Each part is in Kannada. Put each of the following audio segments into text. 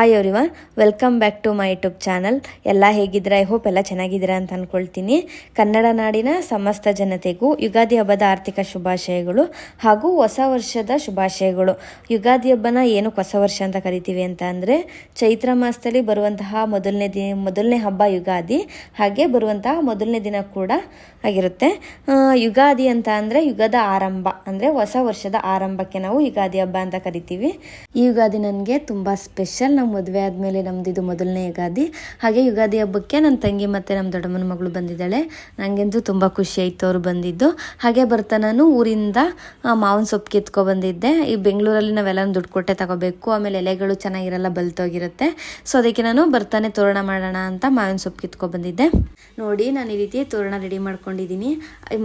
Hi everyone welcome back to my YouTube channel ಎಲ್ಲ ಹೇಗಿದ್ದೀರಾ? ಐ ಹೋಪ್ ಎಲ್ಲ ಚೆನ್ನಾಗಿದ್ದೀರಾ ಅಂತ ಅಂದ್ಕೊಳ್ತೀನಿ ಕನ್ನಡ ನಾಡಿನ ಸಮಸ್ತ ಜನತೆಗೂ ಯುಗಾದಿ ಹಬ್ಬದ ಆರ್ಥಿಕ ಶುಭಾಶಯಗಳು ಹಾಗೂ ಹೊಸ ವರ್ಷದ ಶುಭಾಶಯಗಳು. ಯುಗಾದಿ ಹಬ್ಬನ ಏನಕ್ಕೆ ಹೊಸ ವರ್ಷ ಅಂತ ಕರಿತೀವಿ ಅಂತ ಅಂದರೆ, ಚೈತ್ರ ಮಾಸದಲ್ಲಿ ಬರುವಂತಹ ಮೊದಲನೇ ದಿನ, ಮೊದಲನೇ ಹಬ್ಬ ಯುಗಾದಿ, ಹಾಗೆ ಬರುವಂತಹ ಮೊದಲನೇ ದಿನ ಕೂಡ ಆಗಿರುತ್ತೆ. ಯುಗಾದಿ ಅಂತ ಅಂದರೆ ಯುಗದ ಆರಂಭ, ಅಂದರೆ ಹೊಸ ವರ್ಷದ ಆರಂಭಕ್ಕೆ ನಾವು ಯುಗಾದಿ ಹಬ್ಬ ಅಂತ ಕರಿತೀವಿ. ಈ ಯುಗಾದಿ ನನಗೆ ತುಂಬ ಸ್ಪೆಷಲ್ ನಮ್ಮ ಮದುವೆ ಆದಮೇಲೆ ನಮ್ದು ಇದು ಮೊದಲನೇ ಯುಗಾದಿ. ಹಾಗೆ ಯುಗಾದಿ ಹಬ್ಬಕ್ಕೆ ನನ್ನ ತಂಗಿ ಮತ್ತು ನಮ್ಮ ದೊಡ್ಡಮ್ಮನ ಮಗಳು ಬಂದಿದ್ದಾಳೆ. ನನಗಂತೂ ತುಂಬ ಖುಷಿ ಆಯಿತು ಅವರು ಬಂದಿದ್ದು. ಹಾಗೆ ಬರ್ತಾ ನಾನು ಊರಿಂದ ಮಾವಿನ ಸೊಪ್ಪು ಕಿತ್ಕೊ ಬಂದಿದ್ದೆ. ಈ ಬೆಂಗಳೂರಲ್ಲಿ ನಾವೆಲ್ಲ ದುಡ್ಡು ಕೊಟ್ಟೆ ತಗೋಬೇಕು. ಆಮೇಲೆ ಎಲೆಗಳು ಚೆನ್ನಾಗಿರಲ್ಲ, ಬಲ್ತೋಗಿರುತ್ತೆ. ಸೊ ಅದಕ್ಕೆ ನಾನು ಬರ್ತಾನೆ ತೋರಣ ಮಾಡೋಣ ಅಂತ ಮಾವಿನ ಸೊಪ್ಪು ಕಿತ್ಕೊ ಬಂದಿದ್ದೆ. ನೋಡಿ, ನಾನು ಈ ರೀತಿ ತೋರಣ ರೆಡಿ ಮಾಡ್ಕೊಂಡಿದ್ದೀನಿ.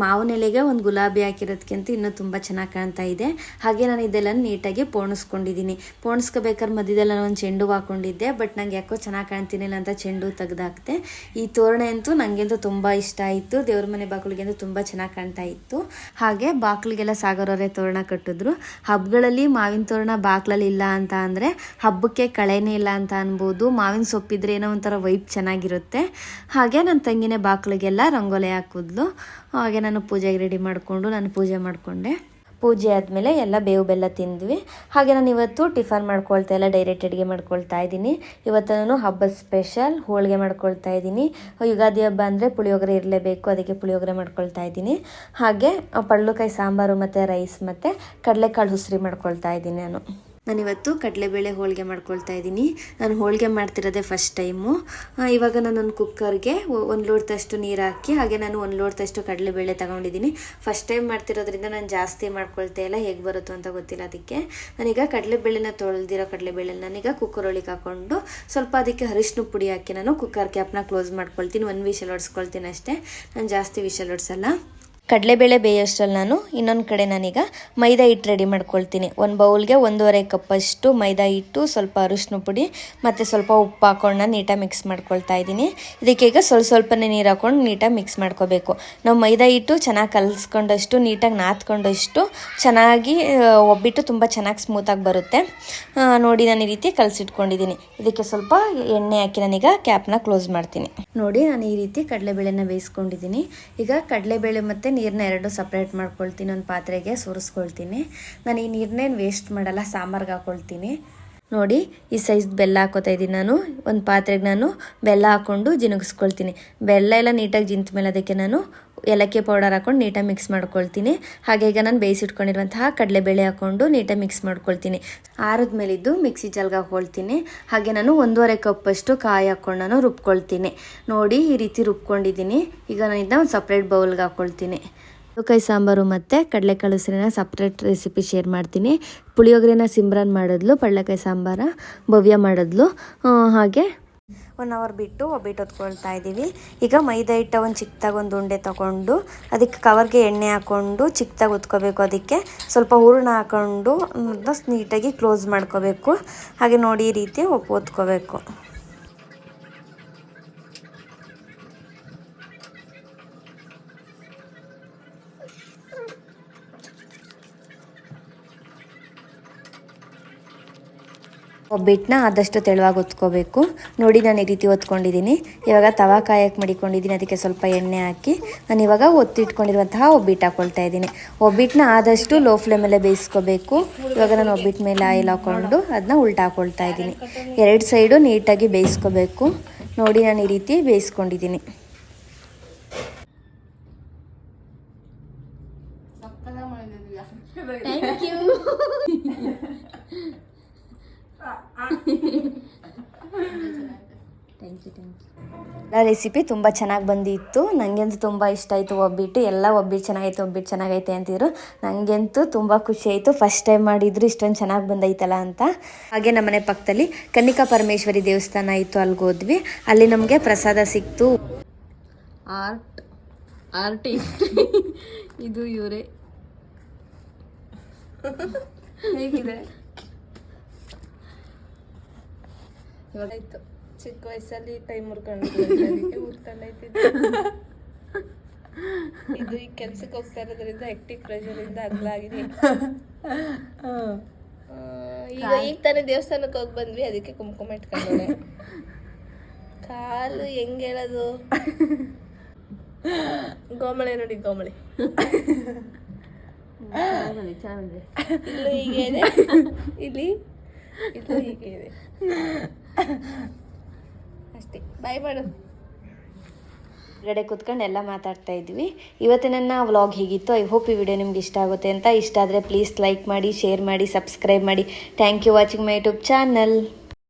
ಮಾವಿನ ಎಲೆಗೆ ಒಂದು ಗುಲಾಬಿ ಹಾಕಿರೋದಕ್ಕಿಂತ ಇನ್ನೂ ತುಂಬ ಚೆನ್ನಾಗಿ ಕಾಣ್ತಾ ಇದೆ. ಹಾಗೆ ನಾನು ಇದೆಲ್ಲ ನೀಟಾಗಿ ಪೋಣಿಸ್ಕೊಂಡಿದ್ದೀನಿ. ಪೋಣಿಸ್ಕೋಬೇಕಾದ್ರೆ ಮಧ್ಯದಲ್ಲ ನಾನು ಒಂದು ಚೆಂಡು ಹಾಕೊಂಡಿದ್ದೆ ಬಟ್ ನಂಗೆ ಯಾಕೋ ಚೆನ್ನಾಗಿ ಕಾಣ್ತೀನಿಲ್ಲ ಅಂತ ಚೆಂಡು ತೆಗ್ದಾಕ್ತೆ. ಈ ತೋರಣ ಅಂತೂ ನನಗಂತೂ ತುಂಬ ಇಷ್ಟ ಆಯಿತು. ದೇವ್ರ ಮನೆ ಬಾಗಿಲಿಗೆಂತೂ ತುಂಬ ಚೆನ್ನಾಗಿ ಕಾಣ್ತಾ ಇತ್ತು. ಹಾಗೆ ಬಾಗಿಲಿಗೆಲ್ಲ ಸಾಗರವರೇ ತೋರಣ ಕಟ್ಟಿದ್ರು. ಹಬ್ಬಗಳಲ್ಲಿ ಮಾವಿನ ತೋರಣ ಬಾಕ್ಲಲ್ಲಿ ಇಲ್ಲ ಅಂತ ಅಂದರೆ ಹಬ್ಬಕ್ಕೆ ಕಳೆನೇ ಇಲ್ಲ ಅಂತ ಅನ್ಬೋದು. ಮಾವಿನ ಸೊಪ್ಪಿದ್ರೆ ಏನೋ ಒಂಥರ ವೈಪ್ ಚೆನ್ನಾಗಿರುತ್ತೆ. ಹಾಗೆ ನನ್ನ ತಂಗಿನೇ ಬಾಗಿಲಿಗೆಲ್ಲ ರಂಗೋಲಿ ಹಾಕಿದ್ಲು. ಹಾಗೆ ನಾನು ಪೂಜೆಗೆ ರೆಡಿ ಮಾಡಿಕೊಂಡು ನಾನು ಪೂಜೆ ಮಾಡಿಕೊಂಡೆ. ಪೂಜೆ ಆದಮೇಲೆ ಎಲ್ಲ ಬೇವು ಬೆಲ್ಲ ತಿಂದ್ವಿ. ಹಾಗೆ ನಾನು ಇವತ್ತು ಟಿಫನ್ ಮಾಡ್ಕೊಳ್ತಾ ಇಲ್ಲ ಡೈರೆಕ್ಟ್ ಅಡುಗೆ ಮಾಡ್ಕೊಳ್ತಾ ಇದ್ದೀನಿ. ಇವತ್ತು ಹಬ್ಬದ ಸ್ಪೆಷಲ್ ಹೋಳಿಗೆ ಮಾಡ್ಕೊಳ್ತಾ ಇದ್ದೀನಿ. ಯುಗಾದಿ ಹಬ್ಬ ಅಂದರೆ ಪುಳಿಯೋಗರೆ ಇರಲೇಬೇಕು, ಅದಕ್ಕೆ ಪುಳಿಯೋಗರೆ ಮಾಡ್ಕೊಳ್ತಾ ಇದ್ದೀನಿ. ಹಾಗೆ ಪಳ್ಳುಕಾಯಿ ಸಾಂಬಾರು ಮತ್ತು ರೈಸ್ ಮತ್ತು ಕಡಲೆಕಾಳು ಹುಸ್ರಿ ಮಾಡ್ಕೊಳ್ತಾ ಇದ್ದೀನಿ ನಾನು. ನಾನಿವತ್ತು ಕಡಲೆಬೇಳೆ ಹೋಳಿಗೆ ಮಾಡ್ಕೊಳ್ತಾ ಇದ್ದೀನಿ. ನಾನು ಹೋಳಿಗೆ ಮಾಡ್ತಿರೋದೇ ಫಸ್ಟ್ ಟೈಮು ಇವಾಗ ನಾನು ಒಂದು ಕುಕ್ಕರ್ಗೆ ಒಂದು ಲೋಟದಷ್ಟು ನೀರು ಹಾಕಿ, ಹಾಗೆ ನಾನು ಒಂದು ಲೋಟದಷ್ಟು ಕಡಲೆಬೇಳೆ ತಗೊಂಡಿದ್ದೀನಿ. ಫಸ್ಟ್ ಟೈಮ್ ಮಾಡ್ತಿರೋದ್ರಿಂದ ನಾನು ಜಾಸ್ತಿ ಮಾಡ್ಕೊಳ್ತಾ ಇಲ್ಲ. ಹೇಗೆ ಬರುತ್ತೋ ಅಂತ ಗೊತ್ತಿಲ್ಲ ಅದಕ್ಕೆ. ನಾನೀಗ ಕಡಲೆಬೇಳೆನ ತೊಳೆದಿರೋ ಕಡಲೆಬೇಳೆ ನಾನೀಗ ಕುಕ್ಕರ್ ಒಳಗೆ ಹಾಕ್ಕೊಂಡು ಸ್ವಲ್ಪ ಅದಕ್ಕೆ ಅರಿಶಿನ ಪುಡಿ ಹಾಕಿ ನಾನು ಕುಕ್ಕರ್ ಕ್ಯಾಪ್ನ ಕ್ಲೋಸ್ ಮಾಡ್ಕೊಳ್ತೀನಿ. ಒಂದು ವಿಷಲ್ ಹೊಡ್ಸ್ಕೊಳ್ತೀನಿ ಅಷ್ಟೇ. ನಾನು ಜಾಸ್ತಿ ವಿಷಲ್ ಹೊಡ್ಸಲ್ಲ ಕಡಲೆಬೇಳೆ ಬೇಯೋಷ್ಟರಲ್ಲಿ ನಾನು, ಇನ್ನೊಂದು ಕಡೆ ನಾನೀಗ ಮೈದಾ ಹಿಟ್ಟು ರೆಡಿ ಮಾಡ್ಕೊಳ್ತೀನಿ. ಒಂದು ಬೌಲ್ಗೆ ಒಂದೂವರೆ ಕಪ್ಪಷ್ಟು ಮೈದಾ ಹಿಟ್ಟು, ಸ್ವಲ್ಪ ಅರಿಶಿನ ಪುಡಿ, ಮತ್ತು ಸ್ವಲ್ಪ ಉಪ್ಪು ಹಾಕೊಂಡು ನಾನು ನೀಟಾಗಿ ಮಿಕ್ಸ್ ಮಾಡ್ಕೊಳ್ತಾ ಇದ್ದೀನಿ. ಇದಕ್ಕೆ ಈಗ ಸ್ವಲ್ಪ ಸ್ವಲ್ಪನೇ ನೀರು ಹಾಕೊಂಡು ನೀಟಾಗಿ ಮಿಕ್ಸ್ ಮಾಡ್ಕೋಬೇಕು. ನಾವು ಮೈದಾ ಹಿಟ್ಟು ಚೆನ್ನಾಗಿ ಕಲಿಸ್ಕೊಂಡಷ್ಟು, ನೀಟಾಗಿ ನಾದ್ಕೊಂಡಷ್ಟು ಚೆನ್ನಾಗಿ ಒಬ್ಬಿಟ್ಟು ತುಂಬ ಚೆನ್ನಾಗಿ ಸ್ಮೂತಾಗಿ ಬರುತ್ತೆ. ನೋಡಿ ನಾನು ಈ ರೀತಿ ಕಲಸಿಟ್ಕೊಂಡಿದ್ದೀನಿ. ಇದಕ್ಕೆ ಸ್ವಲ್ಪ ಎಣ್ಣೆ ಹಾಕಿ ನಾನೀಗ ಕ್ಯಾಪ್ನ ಕ್ಲೋಸ್ ಮಾಡ್ತೀನಿ. ನೋಡಿ ನಾನು ಈ ರೀತಿ ಕಡಲೆಬೇಳೆನ ಬೇಯಿಸ್ಕೊಂಡಿದ್ದೀನಿ. ಈಗ ಕಡಲೆಬೇಳೆ ಮತ್ತು ನೀರನ್ನ ಎರಡು ಸಪ್ರೇಟ್ ಮಾಡ್ಕೊಳ್ತೀನಿ ಒಂದು ಪಾತ್ರೆಗೆ ಸುರಿಸ್ಕೊಳ್ತೀನಿ. ನಾನು ಈ ನೀರನ್ನೇನು ವೇಸ್ಟ್ ಮಾಡಲ್ಲ ಸಾಂಬಾರ್ಗೆ ಹಾಕ್ಕೊಳ್ತೀನಿ ನೋಡಿ ಈ ಸೈಜ್ ಬೆಲ್ಲ ಹಾಕೋತಾ ಇದ್ದೀನಿ ನಾನು. ಒಂದು ಪಾತ್ರೆಗೆ ನಾನು ಬೆಲ್ಲ ಹಾಕ್ಕೊಂಡು ಜಿನುಗಿಸ್ಕೊಳ್ತೀನಿ. ಬೆಲ್ಲ ಎಲ್ಲ ನೀಟಾಗಿ ಜಿಂತ ಮೇಲೆ ಅದಕ್ಕೆ ನಾನು ಏಲಕ್ಕಿ ಪೌಡರ್ ಹಾಕೊಂಡು ನೀಟಾಗಿ ಮಿಕ್ಸ್ ಮಾಡ್ಕೊಳ್ತೀನಿ. ಹಾಗೆ ಈಗ ನಾನು ಬೇಯಿಸಿಟ್ಕೊಂಡಿರುವಂತಹ ಕಡಲೆಬೇಳೆ ಹಾಕ್ಕೊಂಡು ನೀಟಾಗಿ ಮಿಕ್ಸ್ ಮಾಡ್ಕೊಳ್ತೀನಿ. ಆರದ ಮೇಲಿದ್ದು ಮಿಕ್ಸಿ ಜಲ್ಗೆ ಹಾಕ್ಕೊಳ್ತೀನಿ ಹಾಗೆ ನಾನು ಒಂದೂವರೆ ಕಪ್ಪಷ್ಟು ಕಾಯಿ ಹಾಕ್ಕೊಂಡು ನಾನು ರುಬ್ಕೊಳ್ತೀನಿ. ನೋಡಿ ಈ ರೀತಿ ರುಬ್ಕೊಂಡಿದ್ದೀನಿ. ಈಗ ನಾನು ಇದನ್ನ ಒಂದು ಸಪ್ರೇಟ್ ಬೌಲ್ಗೆ ಹಾಕ್ಕೊಳ್ತೀನಿ ಕೈ ಸಾಂಬಾರು ಮತ್ತು ಕಡಲೆಕಾಳು ಸಿರಿನ ಸಪ್ರೇಟ್ ರೆಸಿಪಿ ಶೇರ್ ಮಾಡ್ತೀನಿ. ಪುಳಿಯೋಗರೆನ ಸಿಮ್ರನ್ ಮಾಡಿದ್ಲು ಪಡ್ಲೆಕಾಯಿ ಸಾಂಬಾರ, ಭವ್ಯ ಮಾಡಿದ್ಲು. ಹಾಗೆ. ಒನ್ ಅವರ್ ಬಿಟ್ಟು ಒಬ್ಬಿಟ್ಟು ಹೊತ್ಕೊಳ್ತಾ ಇದ್ದೀವಿ. ಈಗ ಮೈದಾ ಹಿಟ್ಟ ಒಂದು ಚಿಕ್ಕದಾಗಿ ಒಂದು ಉಂಡೆ ತೊಗೊಂಡು, ಅದಕ್ಕೆ ಕವರ್ಗೆ ಎಣ್ಣೆ ಹಾಕ್ಕೊಂಡು ಚಿಕ್ಕದಾಗಿ ಉತ್ಕೋಬೇಕು ಅದಕ್ಕೆ. ಸ್ವಲ್ಪ ಹೂರಣ ಹಾಕ್ಕೊಂಡು ನೀಟಾಗಿ ಕ್ಲೋಸ್ ಮಾಡ್ಕೋಬೇಕು. ಹಾಗೆ ನೋಡಿ ಈ ರೀತಿ ಒತ್ಕೋಬೇಕು. ಒಬ್ಬಿಟ್ಟನ್ನ ಆದಷ್ಟು ತೆಳುವಾಗಿ ಒತ್ಕೋಬೇಕು ನೋಡಿ ನಾನು ಈ ರೀತಿ ಒತ್ಕೊಂಡಿದ್ದೀನಿ ಇವಾಗ ತವಾ ಕಾಯಕ್ಕೆ ಮಡಿಕೊಂಡಿದ್ದೀನಿ ಅದಕ್ಕೆ ಸ್ವಲ್ಪ ಎಣ್ಣೆ ಹಾಕಿ ನಾನು ಇವಾಗ ಒತ್ತಿಟ್ಕೊಂಡಿರುವಂತಹ ಒಬ್ಬಿಟ್ಟು ಹಾಕ್ಕೊಳ್ತಾ ಇದ್ದೀನಿ. ಒಬ್ಬಿಟ್ಟನ್ನ ಆದಷ್ಟು ಲೋ ಫ್ಲೇಮಲ್ಲೇ ಬೇಯಿಸ್ಕೋಬೇಕು. ಇವಾಗ ನಾನು ಒಬ್ಬಿಟ್ಟು ಮೇಲೆ ಆಯಿಲ್ ಹಾಕ್ಕೊಂಡು ಅದನ್ನ ಉಲ್ಟಾಕೊಳ್ತಾ ಹಾಕ್ಕೊಳ್ತಾ ಇದ್ದೀನಿ. ಎರಡು ಸೈಡು ನೀಟಾಗಿ ಬೇಯಿಸ್ಕೋಬೇಕು. ನೋಡಿ ನಾನು ಈ ರೀತಿ ಬೇಯಿಸ್ಕೊಂಡಿದ್ದೀನಿ ಎಲ್ಲ ರೆಸಿಪಿ ತುಂಬ ಚೆನ್ನಾಗಿ ಬಂದಿತ್ತು. ನನಗಂತೂ ತುಂಬ ಇಷ್ಟ ಆಯಿತು ಒಬ್ಬಿಟ್ಟು. ಎಲ್ಲ ಒಬ್ಬಿಟ್ಟು ಚೆನ್ನಾಗೈತೆ ಒಬ್ಬಿಟ್ಟು ಚೆನ್ನಾಗೈತೆ ಅಂತಿದ್ರು. ನನಗಂತೂ ತುಂಬ ಖುಷಿ ಆಯಿತು. ಫಸ್ಟ್ ಟೈಮ್ ಮಾಡಿದ್ರು ಇಷ್ಟೊಂದು ಚೆನ್ನಾಗಿ ಬಂದೈತಲ್ಲ ಅಂತ. ಹಾಗೆ ನಮ್ಮನೆ ಪಕ್ಕದಲ್ಲಿ ಕನ್ನಿಕಾ ಪರಮೇಶ್ವರಿ ದೇವಸ್ಥಾನ ಇತ್ತು ಅಲ್ಲಿಗೆ ಹೋದ್ವಿ. ಅಲ್ಲಿ ನಮಗೆ ಪ್ರಸಾದ ಸಿಕ್ತು. ಆರ್ಟ್ ಆರ್ಟಿಸ್ಟ್ ಇದು ಇವರೇ. ಹೇಗಿದೆ? ಆಯ್ತು. ಚಿಕ್ಕ ವಯಸ್ಸಲ್ಲಿ ಟೈಮ್ ಮುರ್ಕೊಂಡು ಮುರ್ಕೊಂಡೈತಿ ಇದು ಈ ಕೆಲ್ಸಕ್ಕೆ ಹೋಗ್ತಾ ಇರೋದ್ರಿಂದ ಹೆಕ್ಟಿಕ್ ಪ್ರೆಷರ್ ಇಂದ ಅಗಲಾಗಿದೆ ಈಗ ಈಗ ತಾನೇ ದೇವಸ್ಥಾನಕ್ಕೆ ಹೋಗಿ ಬಂದ್ವಿ ಅದಕ್ಕೆ ಕುಂಕುಮ ಇಟ್ಕೊಂಡೆ ಕಾಲು ಹೆಂಗ್ ಹೇಳೋದು? ಗೋಮಳೆ ನೋಡಿ ಗೋಮಳೆ. ಇಲ್ಲಿ ಇದೆ. ಇಲ್ಲಿ ಇಲ್ಲೂ ಇದೆ. ಅಷ್ಟೇ ಬಾಯ್ ಮಾಡು. ಹೊರಗಡೆ ಕೂತ್ಕೊಂಡು ಎಲ್ಲ ಮಾತಾಡ್ತಾ ಇದ್ವಿ ನನ್ನ ವ್ಲಾಗ್ ಹೀಗಿತ್ತು? ಐ ಹೋಪ್ ಈ ವಿಡಿಯೋ ನಿಮ್ಗೆ ಇಷ್ಟ ಆಗುತ್ತೆ ಅಂತ. ಇಷ್ಟ ಆದರೆ ಪ್ಲೀಸ್ ಲೈಕ್ ಮಾಡಿ ಶೇರ್ ಮಾಡಿ ಸಬ್ಸ್ಕ್ರೈಬ್ ಮಾಡಿ. Thank you watching my YouTube channel